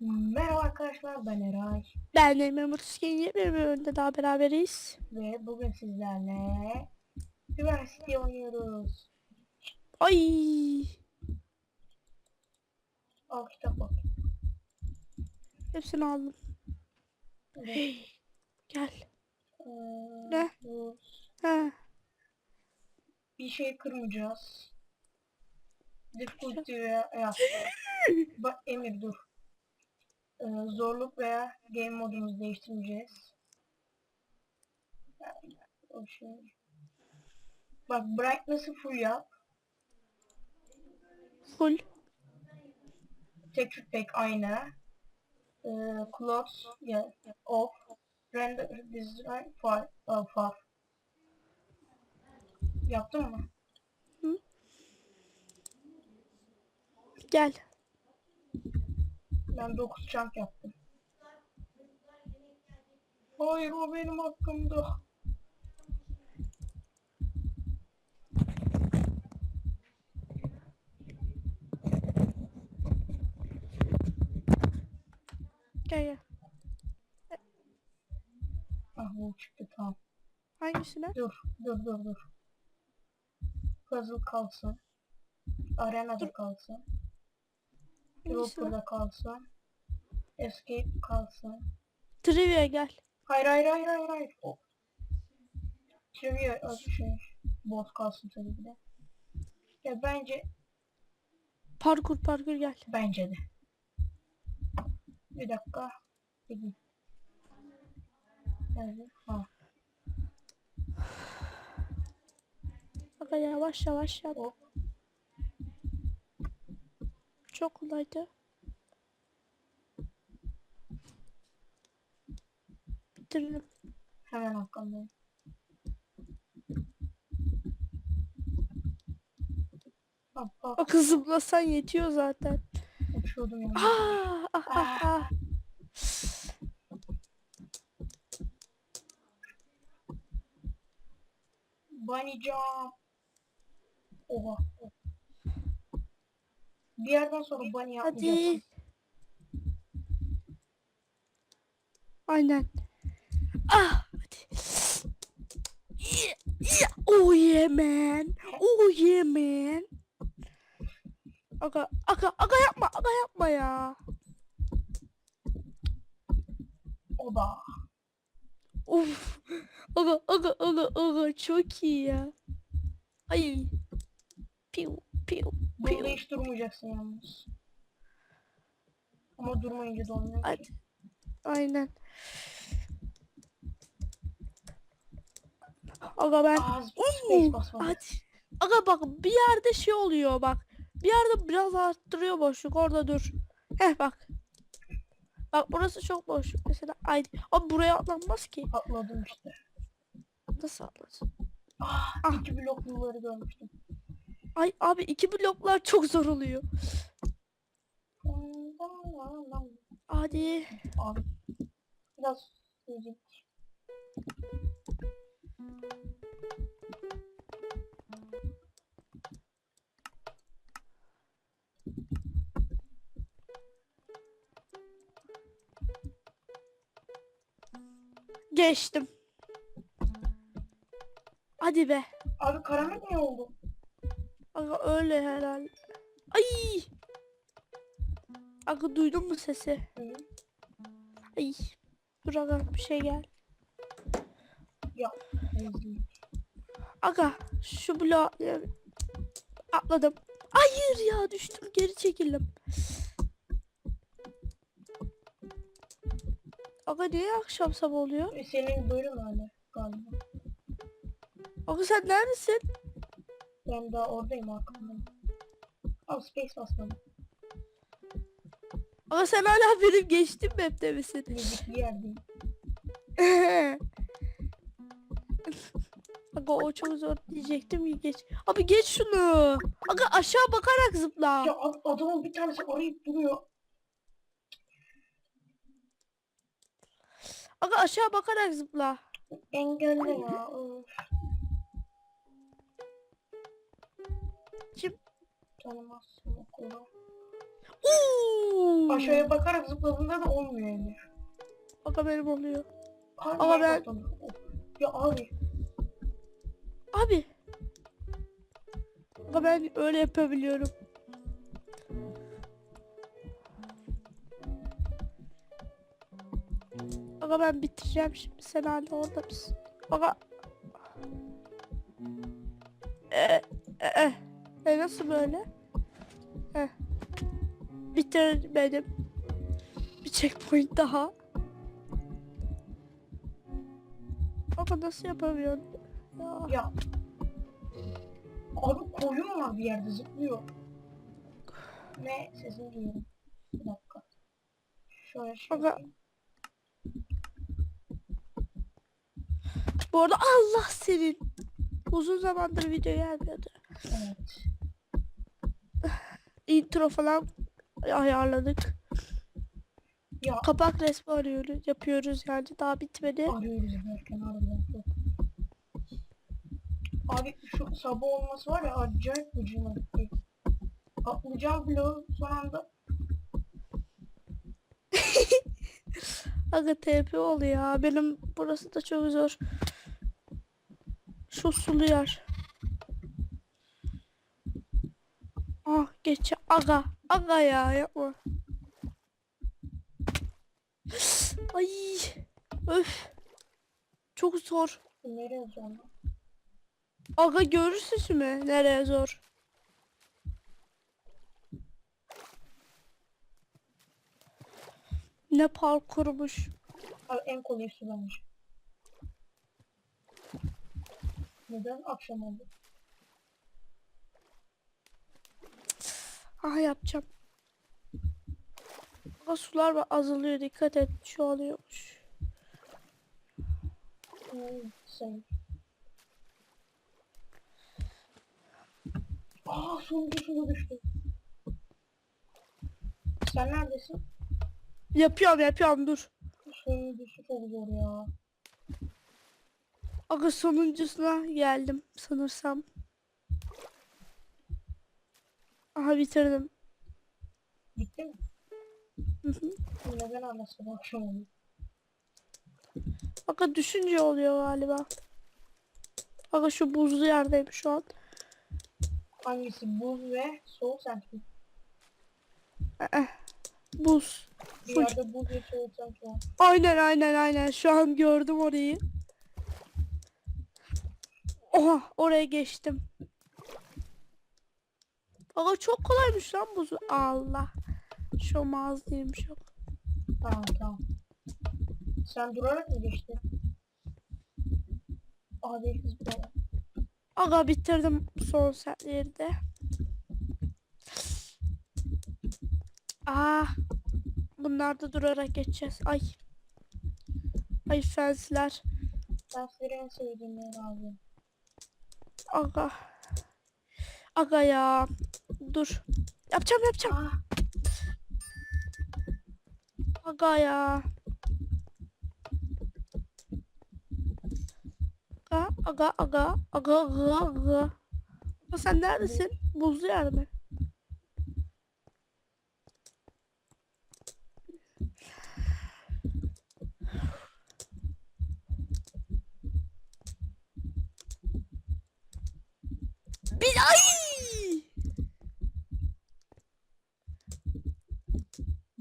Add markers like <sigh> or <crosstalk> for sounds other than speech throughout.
Merhaba arkadaşlar ben Eray Ben de Memur Skin yeni bir bölümde daha beraberiz. ve bugün sizlerle Diversity oynuyoruz. Ay, Al kitap bak. hepsini aldım. Evet. Gel. Ee, Ne? bu- Ha, Bir şey kırmayacağız. Difficulty veya ya, Bak Emir dur. Ee, zorluk veya game modumuzu değiştirmeyeceğiz. Yani, o şey. Bak brightness'ı full yap. full. Texture pack aynı. Ee, clothes ya off. Render design far, uh, far. Yaptın mı? Gel. Ben 9 chunk yaptım. Hayır o benim hakkımda. Gel gel. Ah bu çıktı tamam. Hangisine? Dur dur dur dur. Puzzle kalsın. Arena'da kalsın. Hangisine? Dropper'da kalsın. Escape kalsın. Trivia gel. Hayır hayır hayır hayır hayır. O. Trivia az şey. Boss kalsın tabii ki de. Ya bence Parkur parkur gel. bence de. Bir dakika. Bir Nerede? Ha. Yavaş yavaş yap. Hop. Çok kolaydı. Bitirdim. Hemen hakkındayım. Hop hop. Bak zıplasan yetiyor zaten. Uçuyordum yani. Ah, ah, ah, ah. Bunny jump. Oha. Bir yerden sonra bunny yapmayacaksın. Hadi. Aynen. Ah. Hadi. Yeah, yeah. Oh yeah man. Oh yeah man. Aga, aga, aga yapma, aga yapma ya. Oba. Of. Aga, aga, aga, aga çok iyi ya. Ay. Piu, piu, Burada piu. hiç durmayacaksın yalnız. Ama durmayınca da olmuyor. Hadi. Aynen. Aga ben Az Oo, space basmadım. Hadi. Aga bak bir yerde şey oluyor bak. Bir yerde biraz arttırıyor boşluk orada dur. Heh bak. Bak burası çok boş. Mesela ay abi buraya atlanmaz ki. Atladım işte. Nasıl atlasın? Ah, Ah. iki blok yolları görmüştüm. Ay abi iki bloklar çok zor oluyor. Hadi. Abi. Biraz müzik. Geçtim. Hadi be. Abi karanlık ne oldu? Aga öyle herhalde. Ay. Aga duydun mu sesi? Hı. Ay. Dur aga bir şey gel. Müzik. Aga şu bloğa atlayalım. atladım. Hayır ya düştüm geri çekildim. Aga niye akşam sabah oluyor? E, Senin bölüm öyle galiba. Aga sen neredesin? Ben daha oradayım arkamdayım. Abi space basmadım. Aga sen hala benim geçtim map'te misin? Müzikli yerdeyim. <laughs> Aga o çok zor diyecektim ki geç. Abi geç şunu. Aga aşağı bakarak zıpla. Ya ad- adamın bir tanesi arayıp duruyor. Aga aşağı bakarak zıpla. Engelle ya. Animasyon okulu. Uuu. Aşağıya bakarak zıpladığında da olmuyor Emir. Aga benim oluyor. Abi Ama ben... Ya abi. Abi. Aga ben öyle yapabiliyorum. Aga ben bitireceğim şimdi. Sen hala orada mısın? Aga. E, e, e. E nasıl böyle? Heh. Bitir benim. Bir checkpoint daha. Aga nasıl yapamıyorum? Ya. Ya. Abi koyun var bir yerde zıplıyor. Ne sesini duyuyorum. Bir dakika. Şöyle şey Aga. Bu arada Allah senin. Uzun zamandır video gelmiyordu. Evet. Intro falan ayarladık. Ya Kapak resmi arıyoruz, yapıyoruz yani daha bitmedi. arıyoruz derken çok. Abi şu sabah olması var ya acayip gıcıma gitti. Atlayacağım bloğu son anda. <laughs> Aga TP oluyor ya. Benim burası da çok zor. Şu sulu yer. Ah geç aga. Aga ya yapma. Ay. Öf. Çok zor. Nereye olacağım? Aga görürsün mü? Nereye zor? Ne parkurmuş. En su bence. Neden akşam oldu? Ah yapacağım. Aga sular var azalıyor dikkat et. Hmm, sen. Aa sonuncusuna düştü. Sen neredesin? Yapıyorum yapıyorum dur. Sonuncusu çok zor ya. Aga sonuncusuna geldim sanırsam. Aha bitirdim. Bitti mi? Hı hı. Neden anlasın akşam oldu? Aga düşünce oluyor galiba. Aga şu buzlu yerdeyim şu an. Hangisi? Buz ve soğuk sent mi? Eh, Buz. Bir Full. yerde buz ve soğuk var. Aynen aynen aynen. Şu an gördüm orayı. Oha oraya geçtim. Aga çok kolaymış lan buzu. Allah. Şu mağazaymış yok. Tamam tamam. Sen durarak mı geçtin? Abi kız buraya. Aga bitirdim son setleri de. Ah. Bunlarda durarak geçeceğiz. Ay. Ay fensler. Size en sevdiğim yer abi. Aga. Aga ya. Dur. Yapacağım yapacağım. Aga ya. Aga aga aga aga aga sen neredesin? Buzlu yer? Bir ay!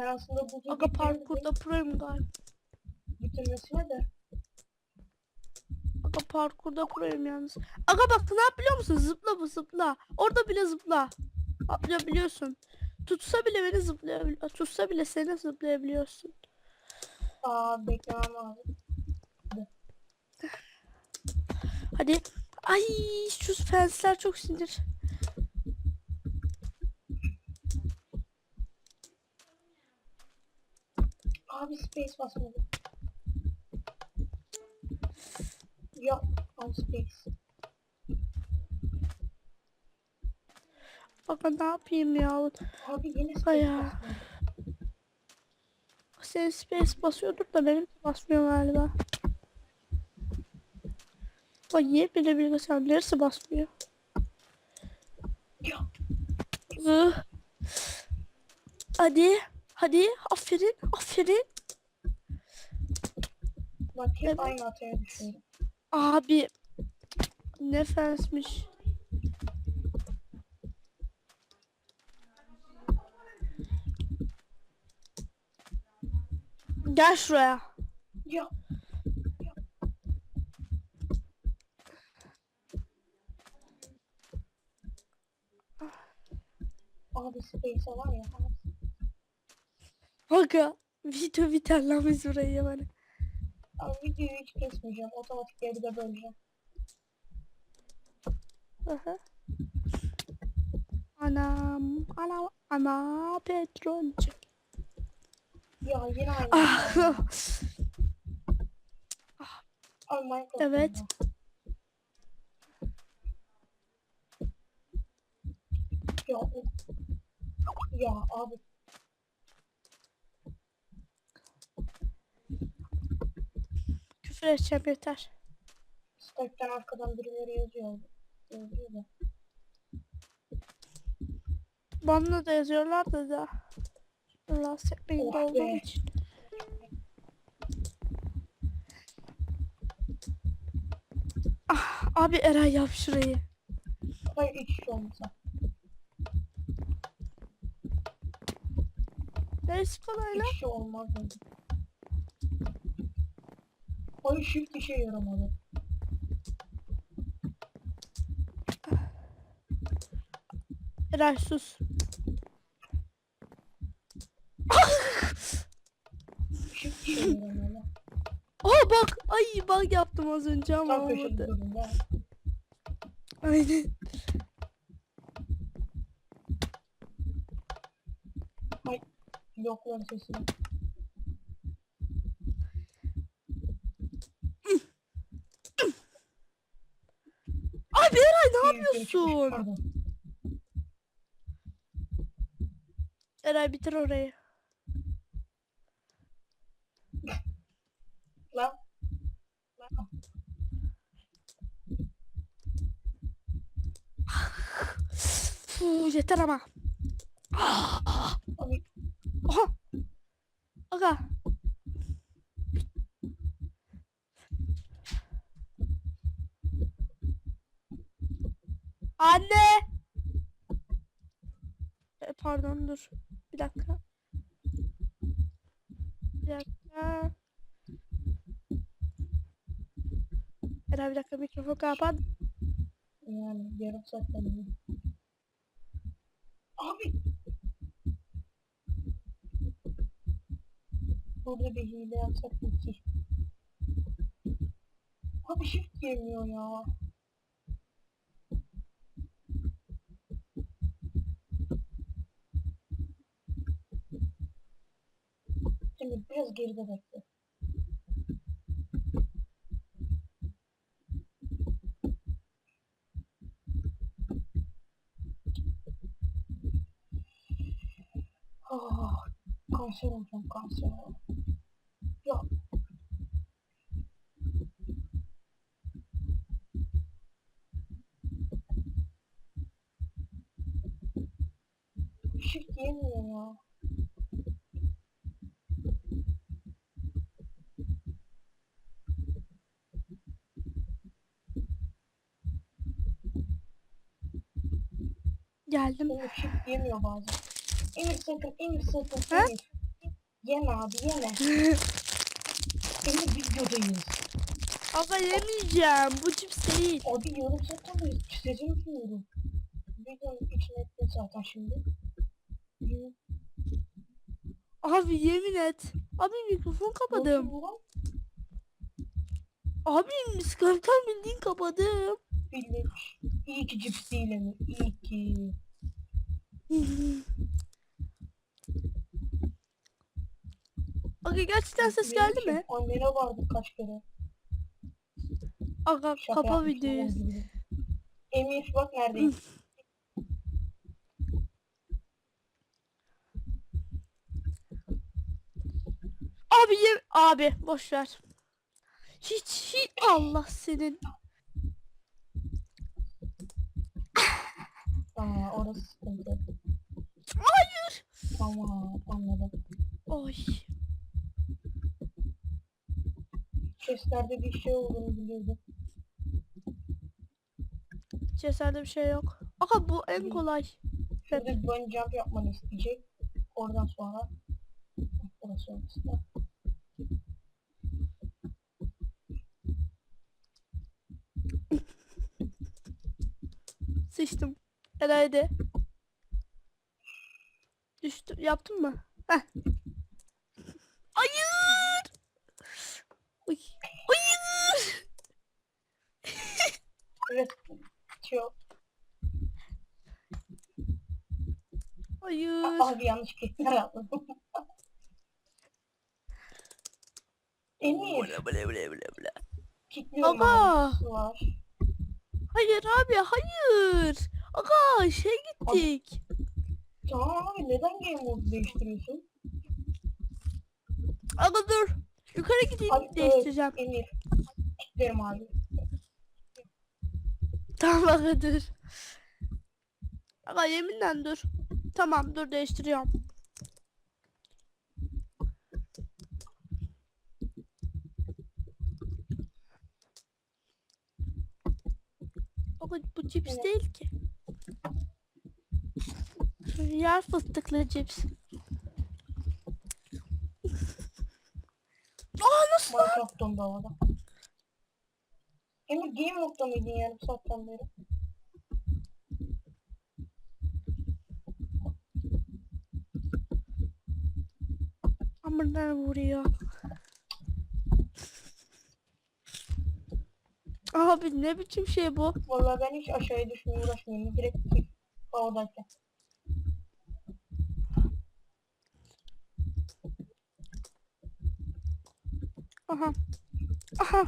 Ben aslında bu Aga parkurda proyum galiba. bitirmesine de Aga parkurda proyum yalnız. Aga bak ne yap biliyor musun? Zıpla bu zıpla. Orada bile zıpla. Atlayabiliyorsun. Tutsa bile beni zıplayabiliyor. Tutsa bile seni zıplayabiliyorsun. aa beklemem lazım. Hadi. Ay şu fensler çok sinir. Abi space basmadı. Ya on space. Aga ne yapayım ya? Abi yine space ya. Senin space basıyordur da benim basmıyor galiba. Bak niye bile bilgisayar neresi basmıyor? Ih. Hadi. Hadi. Aferin. Aferin. Bak hep Evet. aynı hataya düşüyorum. Abi. Nefesmiş. Gel şuraya. Ya. ya. Abi Space'e var ya. Aga. Video biter lan biz burayı yani. Abi videoyu hiç kesmeyeceğim. Otomatik geride böleceğim. Aha. Anam. Anam. Ana Petroncuk. Ya yine aynı. Ah. Minecraft Evet. Ya Ya abi Küfür edeceğim yeter. Skype'den arkadan birileri yazıyor. Yazıyor da. Bana da yazıyorlar da da. Rahatsız etmeyin Oh olduğum be. için. Ah, abi Eray yap şurayı. Hayır iki kişi olmasa. Neresi kolay lan? İki kişi olmaz bence. Hayır shift işe yaramadı. Eray sus. Shift işe yaramadı. Aa bak ay bak yaptım az önce ama Tam olmadı. durdum ya. Aynen. Blokların sesini. Yapıyorsun? pardon. Eray bitir orayı. Lan. Lan. Fuu, yeter ama. Anne. E, pardon dur. Bir dakika. Bir dakika. Eren bir dakika mikrofon kapat. yani yarım saatten. Abi. Burada bir hile yapsak mı ki? Abi shift yemiyor ya. Şimdi biraz geride bekle. Ah, kanser olacağım kanser. Ya. Shift yemiyor ya. Geldim. Benim shift yemiyor bazen. Emir sakın, Emir sakın, Ha? Emir. Yeme abi yeme. Emir videodayız. Aga yemeyeceğim. Bu cips değil. Abi yarım saatteyiz. Sesini duyuyorum. Videonun içine ettin zaten şimdi. Abi yemin et. Abi mikrofon kapadım. Abi Skype'tan bildiğin kapadım. Bilmiş. İyi ki cips değil Emir. İyi ki. Aga gerçekten ses geldi mi? Annene vardı kaç kere. Aga Şaka kapa videoyu. Emir bak neredeyim. Abi ye abi boş ver. Hiç hiç Allah senin. Aa orası sıkıntı. Hayır. Tamam anladım. Oy. Chestlerde bir şey olduğunu biliyordum. Ceserde bir şey yok. Aga bu en kolay. Şurada bir bunny jump yapmanı isteyecek. Oradan sonra burası orası. Sıçtım. Herhalde. Düştü. Yaptın mı? Heh. Hayır. Uy. Hayır. <laughs> Biraz bitiyor. Hayır. Abi yanlış kelimeler atladım. <laughs> Emir, Bla bla bla bla bla. kilitliyorum Aga. abi. Var. Hayır abi hayır. Şey gittik. Tamam abi neden game modu değiştiriyorsun? Aga dur. Yukarı gideyim Abi, değiştireceğim. e, Emir. Kilitlerim abi. Tamam aga dur. Aga yeminle dur. Tamam dur değiştiriyorum. Aga bu cips Evet. değil ki. Yer fıstıklı cips. Aa nasıl lan? Minecraft dondu havada. Emir game nokta mıydın yani bu saatten beri? Amırlar vuruyor. Abi ne biçim şey bu? Vallahi ben hiç aşağıya düşmeye uğraşmıyorum. Direkt havadayken. Aha. Aha.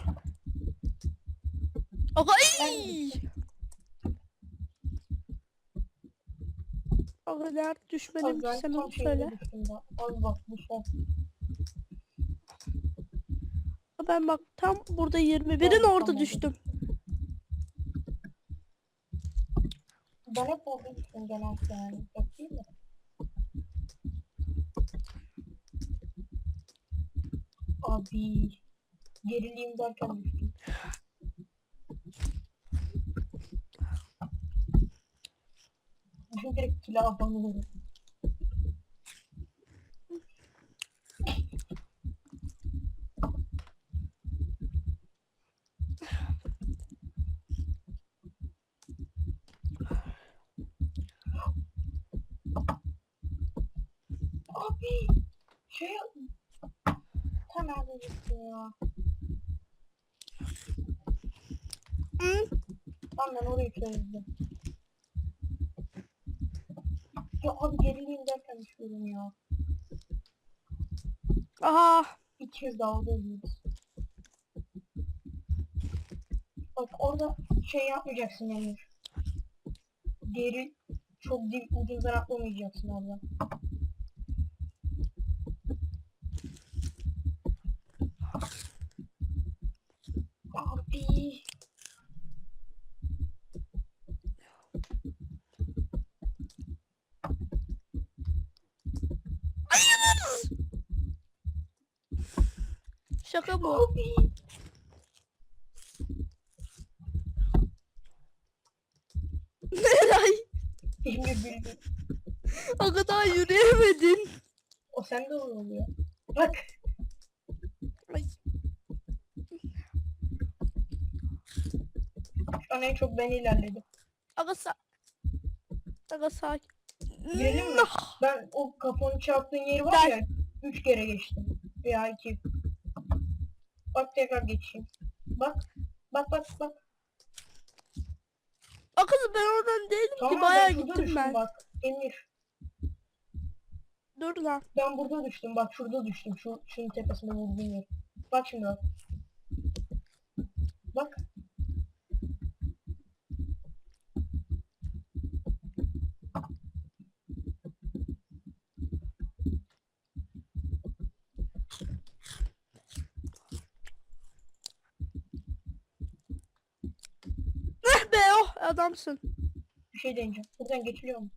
Ay! Aga nerede düşmedim ki ben sen onu söyle. Az bak bu son. Ben bak tam burada 21'in Tamam, orada tamam. düştüm. Ben hep orada düştüm genelde yani. Yok değil Abi. Gerileyim derken düştüm. Düşün direkt kila banıyorum. Abi. Şey Tam nerede ya? Hı? Tam ben orayı çözdüm. Ya abi gerileyim derken düşüyorum ya. Aha. İki kez daha orada ölüyoruz. Bak orada şey yapmayacaksın Emir. Geri çok dip ucundan atlamayacaksın orada. Abi. Şaka bu. Abi. Neray? Emir bildi. O kadar yürüyemedin. O sende oluyor. Bak. Ay. Şu an en çok ben ilerledim. Aga sa Aga sakin. Girelim mi? Ben o kafanı çarptığın yeri var ya. Üç kere geçtim. Veya iki. Bak tekrar geçeyim. Bak. Bak bak bak. Akıl ben oradan değilim Tamam ki bayağı ben gittim ben. bak. Emir. Dur lan. Ben burada düştüm. Bak şurada düştüm. Şu şunun tepesinde vurduğum yer. Bak şimdi bak. Bak. Eh be oh adamsın. Bir şey deneyeceğim. Buradan geçiliyor mu?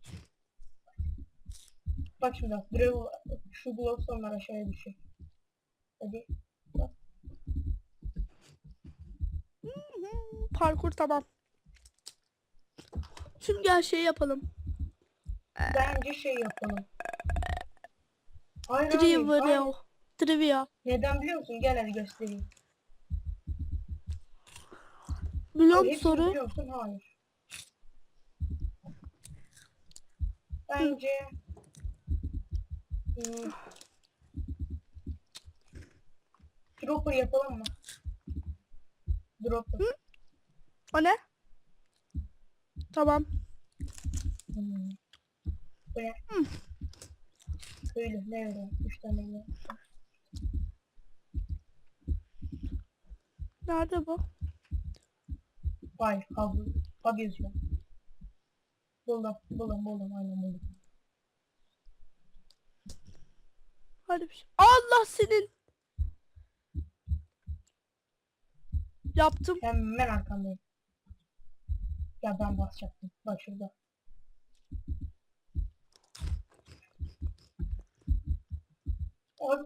Bak şimdi bak. Gravel, şu glowstone'lar aşağıya düşecek. Hadi. Bak. Parkur tamam. Şimdi her şeyi yapalım. Bence şey yapalım. Hayır. Trivia. Trivia. Neden biliyor musun? Gel hadi göstereyim. Hepsini soru. biliyor musun? Hayır. Bence hmm, Dropper yapalım mı? Dropper. O ne? Tamam. Hmm. Bu ne? Köylü ne öyle? Üç tane yine. Nerede bu? Hayır, hub, hub yazıyor. Buldum, buldum, buldum, aynen buldum. Hadi bir şey. Allah senin. Yaptım. Hemen arkandayım. Ya ben basacaktım. Bak şurada. Abi